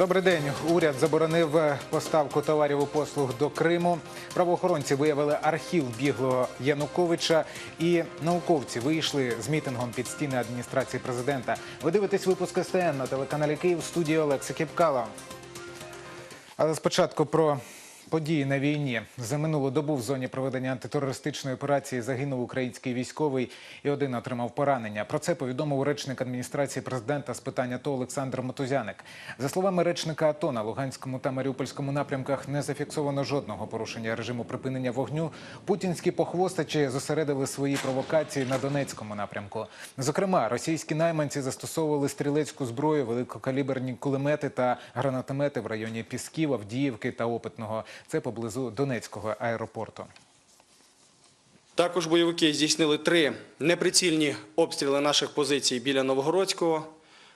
Добрий день. Уряд заборонив поставку товарів і послуг до Криму. Правоохоронці виявили архів біглого Януковича, і науковці вийшли з мітингом під стіни адміністрації президента. Ви дивитесь випуск СТН на телеканалі Київ студії Олекса Кіпкала. Але спочатку про події на війні. За минулу добу в зоні проведення антитерористичної операції загинув український військовий і один отримав поранення. Про це повідомив речник адміністрації президента з питань АТО Олександр Мотузяник. За словами речника АТО, на Луганському та Маріупольському напрямках не зафіксовано жодного порушення режиму припинення вогню. Путінські похвостачі зосередили свої провокації на Донецькому напрямку. Зокрема, російські найманці застосовували стрілецьку зброю, великокаліберні кулемети та гранатомети в районі Пісків, Авдіївки та Опитного. Це поблизу Донецького аеропорту. Також бойовики здійснили три неприцільні обстріли наших позицій біля Новгородського,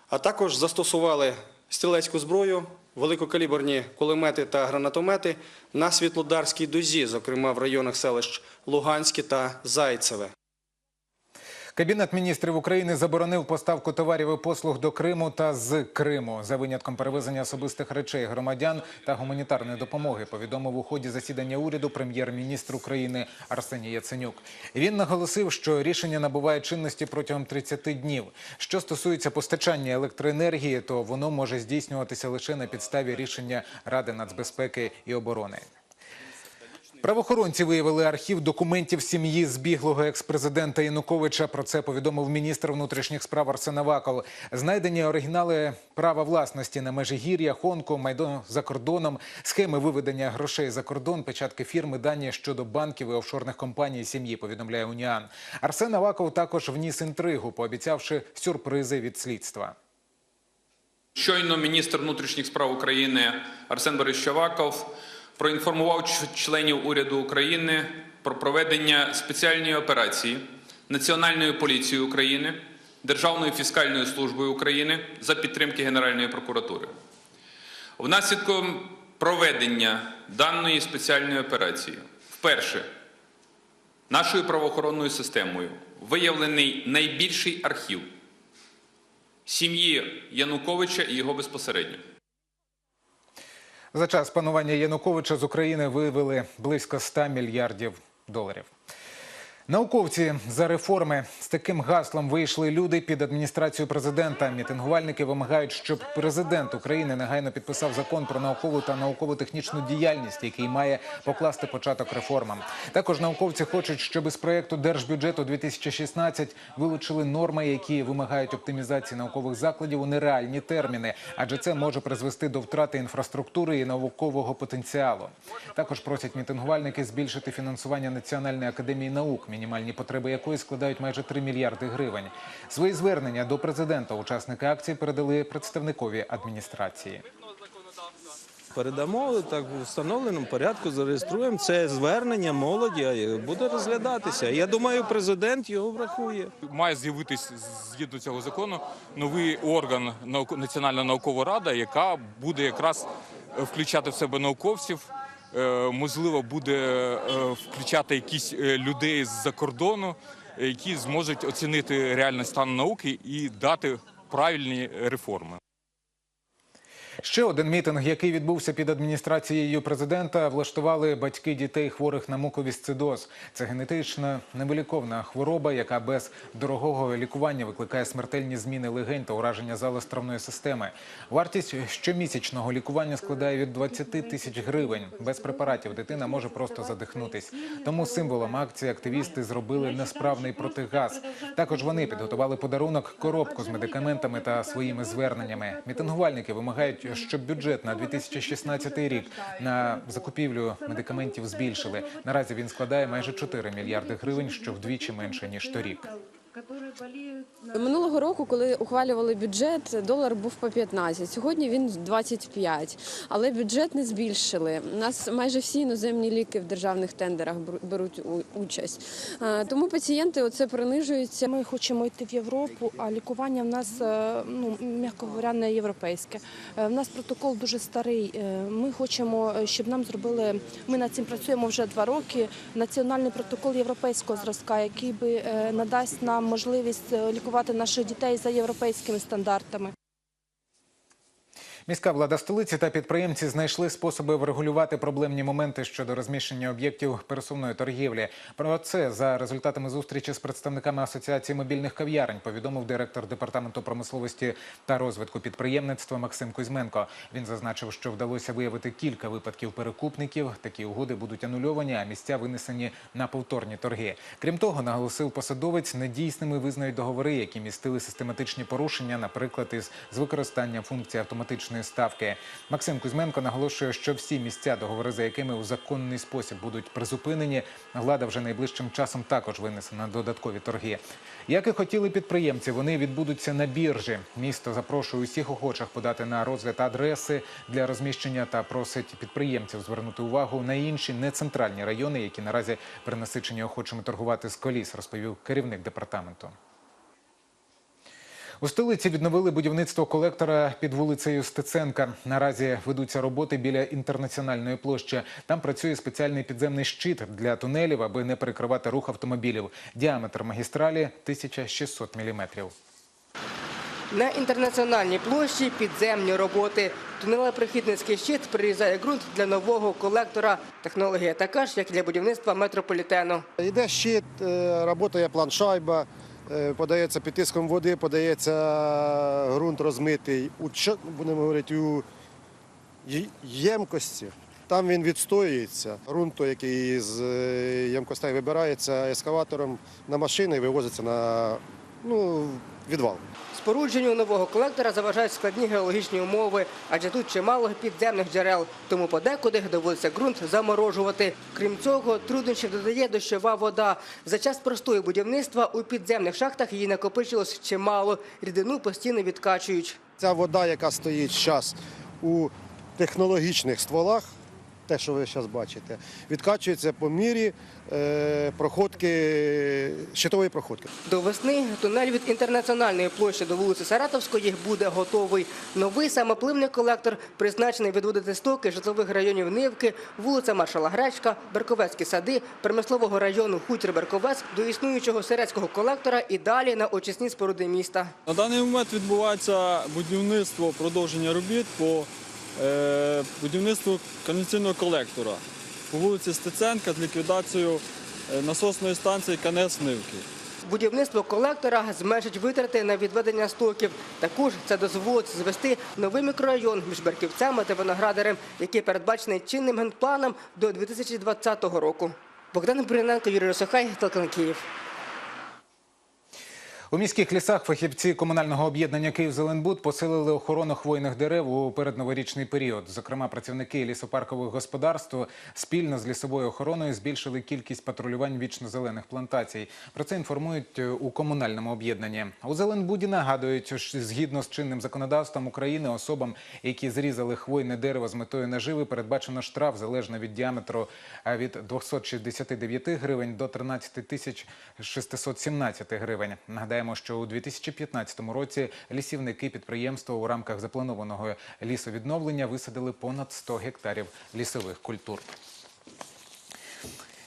а також застосували стрілецьку зброю, великокаліберні кулемети та гранатомети на Світлодарській дузі, зокрема в районах селищ Луганське та Зайцеве. Кабінет міністрів України заборонив поставку товарів і послуг до Криму та з Криму за винятком перевезення особистих речей громадян та гуманітарної допомоги. Повідомив у ході засідання уряду прем'єр-міністр України Арсеній Яценюк. Він наголосив, що рішення набуває чинності протягом 30 днів. Що стосується постачання електроенергії, то воно може здійснюватися лише на підставі рішення Ради нацбезпеки і оборони. Правоохоронці виявили архів документів сім'ї збіглого екс-президента Януковича. Про це повідомив міністр внутрішніх справ Арсен Аваков. Знайдені оригінали права власності на Межигір'я, Хонку, майдан за кордоном, схеми виведення грошей за кордон, печатки фірми, дані щодо банків і офшорних компаній сім'ї. Повідомляє Уніан. Арсен Аваков також вніс інтригу, пообіцявши сюрпризи від слідства. Щойно міністр внутрішніх справ України Арсен Борисович Аваков проінформував членів уряду України про проведення спеціальної операції Національною поліцією України, Державною фіскальною службою України за підтримки Генеральної прокуратури. Внаслідок проведення даної спеціальної операції вперше нашою правоохоронною системою виявлений найбільший архів сім'ї Януковича і його безпосередньо. За час панування Януковича з України вивели близько 100 мільярдів доларів. Науковці за реформи з таким гаслом вийшли люди під адміністрацію президента. Мітингувальники вимагають, щоб президент України негайно підписав закон про наукову та науково-технічну діяльність, який має покласти початок реформам. Також науковці хочуть, щоб із проєкту держбюджету 2016 вилучили норми, які вимагають оптимізації наукових закладів у нереальні терміни, адже це може призвести до втрати інфраструктури і наукового потенціалу. Також просять мітингувальники збільшити фінансування Національної академії наук, мінімальні потреби якої складають майже 3 мільярди гривень. Свої звернення до президента учасники акції передали представникові адміністрації. Передамо так в встановленому порядку, зареєструємо це звернення молоді, буде розглядатися. Я думаю, президент його врахує. має з'явитись згідно цього закону новий орган Національна наукова рада, яка буде якраз включати в себе науковців. Е, Можливо, буде е, включати якісь е, людей з-за кордону, які зможуть оцінити реальний стан науки і дати правильні реформи. Ще один мітинг, який відбувся під адміністрацією президента, влаштували батьки дітей хворих на муковісцидоз. Це генетична невиліковна хвороба, яка без дорогого лікування викликає смертельні зміни легень та ураження залостровної системи. Вартість щомісячного лікування складає від 20 тисяч гривень. Без препаратів дитина може просто задихнутись. Тому символом акції активісти зробили несправний протигаз. Також вони підготували подарунок коробку з медикаментами та своїми зверненнями. Мітингувальники вимагають, щоб бюджет на 2016 рік на закупівлю медикаментів збільшили. Наразі він складає майже 4 мільярди гривень, що вдвічі менше ніж торік. Минулого року, коли ухвалювали бюджет, долар був по 15. Сьогодні він 25. Але бюджет не збільшили. У нас майже всі іноземні ліки в державних тендерах беру- беруть участь. Е, Тому пацієнти оце принижуються. Ми хочемо йти в Європу, а лікування в нас, е, ну м'яко говоря, не європейське. Е, В нас протокол дуже старий. Е, Ми хочемо, е, щоб нам зробили. Ми над цим працюємо вже два роки. Національний протокол європейського зразка, який би е, надасть нам можливість е, лікувати наших дітей за європейськими стандартами. Міська влада столиці та підприємці знайшли способи врегулювати проблемні моменти щодо розміщення об'єктів пересувної торгівлі. Про це за результатами зустрічі з представниками асоціації мобільних кав'ярень повідомив директор департаменту промисловості та розвитку підприємництва Максим Кузьменко. Він зазначив, що вдалося виявити кілька випадків перекупників. Такі угоди будуть анульовані, а місця винесені на повторні торги. Крім того, наголосив посадовець, недійсними визнають договори, які містили систематичні порушення, наприклад, із з використання функції автоматичної ставки. Максим Кузьменко наголошує, що всі місця, договори за якими у законний спосіб будуть призупинені, влада вже найближчим часом також винесе на додаткові торги. Як і хотіли підприємці, вони відбудуться на біржі. Місто запрошує усіх охочих подати на розгляд адреси для розміщення та просить підприємців звернути увагу на інші нецентральні райони, які наразі перенасичені охочими торгувати з коліс, розповів керівник департаменту. У столиці відновили будівництво колектора під вулицею Стеценка. Наразі ведуться роботи біля інтернаціональної площі. Там працює спеціальний підземний щит для тунелів, аби не перекривати рух автомобілів. Діаметр магістралі 1600 міліметрів. На інтернаціональній площі підземні роботи. Тунелепрохідницький щит прирізає ґрунт для нового колектора. Технологія така ж, як для будівництва метрополітену. Йде щит, працює план-шайба, е, подається під тиском води, подається ґрунт розмитий у будемо говорити, у ємкості. Там він відстоюється. Грунт, який з е, ємкостей вибирається ескаватором на машини і вивозиться на ну, відвал. Спорудженню нового колектора заважають складні геологічні умови, адже тут чимало підземних джерел, тому подекуди доводиться ґрунт заморожувати. Крім цього, труднощів додає дощова вода. За час простої будівництва у підземних шахтах її накопичилось чимало. Рідину постійно відкачують. Ця вода, яка стоїть зараз у технологічних стволах, те, що ви зараз бачите, відкачується по мірі е, проходки, щитової проходки. До весни тунель від інтернаціональної площі до вулиці Саратовської буде готовий. Новий самопливний колектор призначений відводити стоки житлових районів Нивки, вулиця Маршала Гречка, Берковецькі сади, промислового району Хутір Берковець до існуючого Сирецького колектора і далі на очисні споруди міста. На даний момент відбувається будівництво продовження робіт по е, будівництву колектора по вулиці Стеценка з ліквідацією е, насосної станції КНС Нивки. Будівництво колектора зменшить витрати на відведення стоків. Також це дозволить звести новий мікрорайон між Берківцями та Виноградарем, який передбачений чинним генпланом до 2020 року. Богдан Бриненко, Юрій Росохай, Київ. У міських лісах фахівці комунального об'єднання «Київзеленбуд» посилили охорону хвойних дерев у передноворічний період. Зокрема, працівники лісопаркових господарств спільно з лісовою охороною збільшили кількість патрулювань вічно-зелених плантацій. Про це інформують у комунальному об'єднанні. У «Зеленбуді» нагадують, що згідно з чинним законодавством України особам, які зрізали хвойне дерево з метою наживи, передбачено штраф залежно від діаметру від 269 гривень до 13 тисяч 617 гривень. Нагадаємо, що у 2015 році лісівники підприємства у рамках запланованого лісовідновлення висадили понад 100 гектарів лісових культур.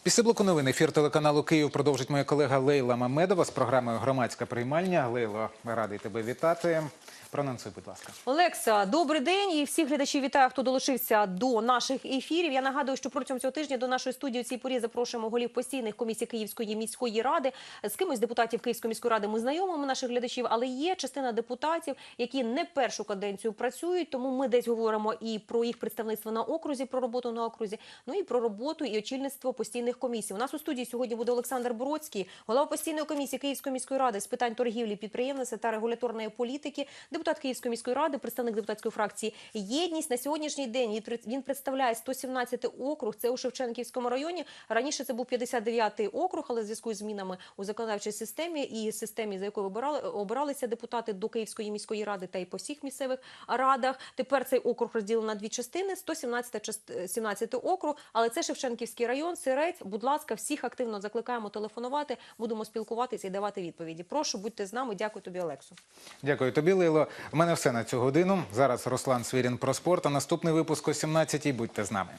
Після блоку новин ефір телеканалу Київ продовжить моя колега Лейла Мамедова з програмою Громадська приймальня. Лейло, радий тебе вітати. Проанонсуй, будь ласка. Олекса, добрий день і всіх глядачів вітаю, хто долучився до наших ефірів. Я нагадую, що протягом цього тижня до нашої студії у цій порі запрошуємо голів постійних комісій Київської міської ради. З кимось депутатів Київської міської ради ми знайомимо наших глядачів, але є частина депутатів, які не першу каденцію працюють. Тому ми десь говоримо і про їх представництво на окрузі, про роботу на окрузі, ну і про роботу і очільництво постійних комісій. У нас у студії сьогодні буде Олександр Бродський, голова постійної комісії Київської міської ради з питань торгівлі, підприємництва та регуляторної політики, депутат Київської міської ради, представник депутатської фракції Єдність на сьогоднішній день. він пред- Він представляє 117 округ. Це у Шевченківському районі. Раніше це був 59-й округ, але в зв'язку з змінами у законодавчій системі і системі, за якою обирали обиралися депутати до Київської міської ради та й по всіх місцевих радах. Тепер цей округ розділено на дві частини: 117 част- 17 округ. Але це Шевченківський район. Сирець. Будь ласка, всіх активно закликаємо телефонувати. Будемо спілкуватися і давати відповіді. Прошу, будьте з нами. Дякую тобі, Олексу. Дякую тобі, Лило. У мене все на цю годину. Зараз Руслан Свірін про спорт. А наступний випуск о 17-й. Будьте з нами.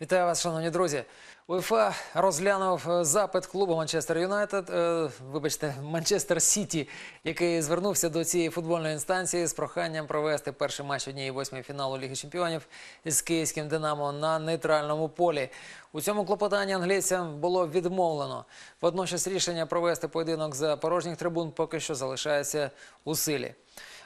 Вітаю вас, шановні друзі. УЄФА розглянув е, запит клубу Манчестер Юнайтед, е, вибачте, Манчестер Сіті, який звернувся до цієї футбольної інстанції з проханням провести перший матч однієї восьмої фіналу Ліги Чемпіонів із київським Динамо на нейтральному полі. У цьому клопотанні англійцям було відмовлено. Водночас рішення провести поєдинок за порожніх трибун поки що залишається у силі.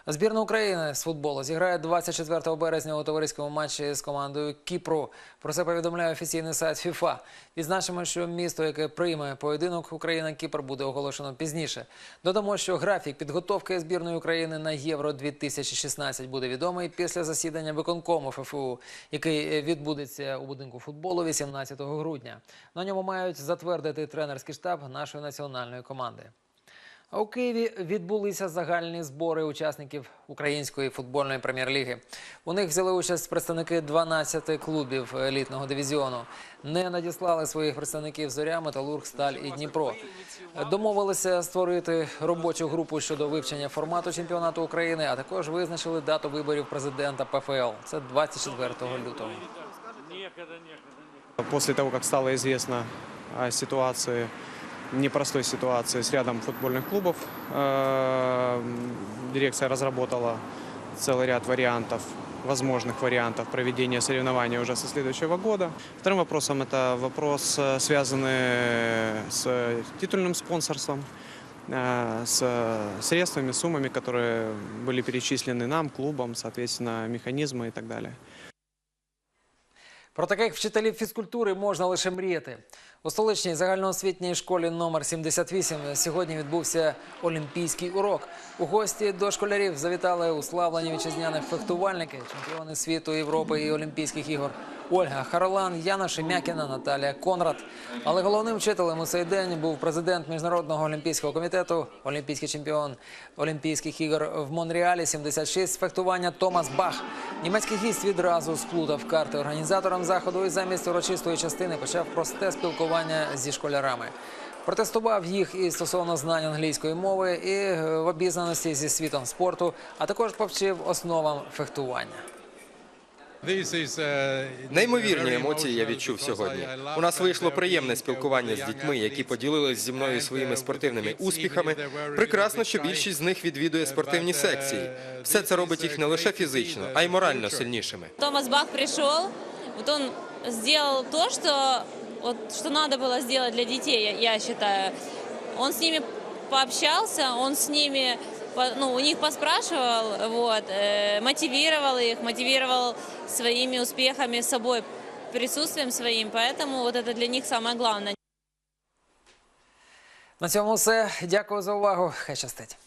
Збірна України з футболу зіграє 24 березня у товариському матчі з командою Кіпру. Про це повідомляє офіційний сайт ФІФА. Відзначимо, що місто, яке прийме поєдинок Україна-Кіпр, буде оголошено пізніше. Додамо, що графік підготовки збірної України на Євро 2016 буде відомий після засідання виконкому ФФУ, який відбудеться у будинку футболу 18 грудня. На ньому мають затвердити тренерський штаб нашої національної команди. А у Києві відбулися загальні збори учасників української футбольної прем'єр-ліги. У них взяли участь представники 12 клубів елітного дивізіону. Не надіслали своїх представників Зоря, Металург, Сталь і Дніпро. Домовилися створити робочу групу щодо вивчення формату чемпіонату України, а також визначили дату виборів президента ПФЛ. Це 24 лютого. После того, как стало известно о ситуации, непростой ситуации с рядом футбольных клубов, э, дирекция разработала целый ряд вариантов, возможных вариантов проведения соревнований уже со следующего года. Вторым вопросом это вопрос, э, связанный с титульным спонсорством, э, с средствами, суммами, которые были перечислены нам, клубам, соответственно, механизмы и так далее. Про таких вчителів фізкультури можна лише мріяти. У столичній загальноосвітній школі номер 78 сьогодні відбувся олімпійський урок. У гості до школярів завітали уславлені вітчизняних фехтувальники, чемпіони світу, Європи і Олімпійських ігор. Ольга Харолан, Яна Шемякіна, Наталія Конрад. Але головним вчителем у цей день був президент міжнародного олімпійського комітету, олімпійський чемпіон Олімпійських ігор в Монреалі 76 з фехтування Томас Бах. Німецький гість відразу сплутав карти організаторам заходу і замість урочистої частини почав просте спілкування зі школярами. Протестував їх і стосовно знань англійської мови, і е, в обізнаності зі світом спорту, а також повчив основам фехтування. Неймовірні емоції я відчув сьогодні. У нас вийшло приємне спілкування з дітьми, які поділились зі мною своїми спортивними успіхами. Прекрасно, що більшість з них відвідує спортивні секції. Все це робить їх не лише фізично, а й морально сильнішими. Томас Бах пришел, вот он сделал то, что, вот, что надо было сделать для детей, я, я считаю. Он с ними пообщался, он с ними, ну, у них поспрашивал, вот, э, мотивировал их, мотивировал своими успехами, собой, присутствием своим, поэтому вот это для них самое главное. На цьому все. Дякую за увагу. Хай щастить.